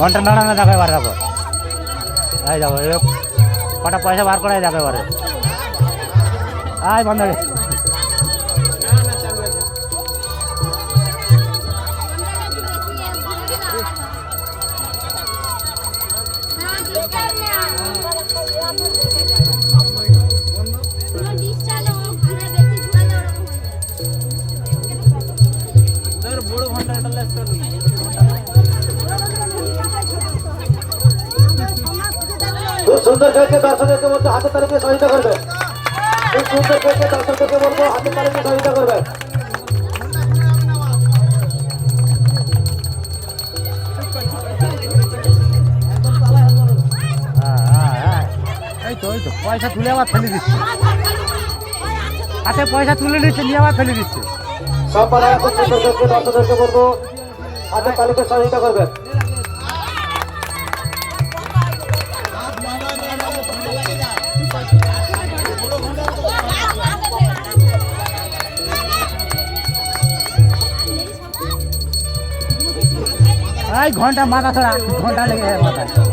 ঘণ্টা নাড়ানো দেখো এবার দেখো। এই দেখো কটা পয়সা বার করাই দেখো এবারে। আয় বন্ধ হয়ে গেছে। খুব সুন্দর খেলছে দর্শকদেরকে বলব হাতে তালিকে সহায়তা করবে। খুব সুন্দর খেলছে দর্শকদেরকে বলব হাতে তালিকে সহায়তা করবে। এই তো তো পয়সা তুলে আবার ফেলে দিচ্ছে। হাতে পয়সা তুলে নিচ্ছে নিয়ে আবার ফেলে দিচ্ছে। সব পাড়ায় খুব সুন্দর খেলছে দর্শকদেরকে বলব হাতে তালিকে সহায়তা করবে এই ঘণ্টা মাথা ছাড়া ঘণ্টা লেগে যায় মাথায়।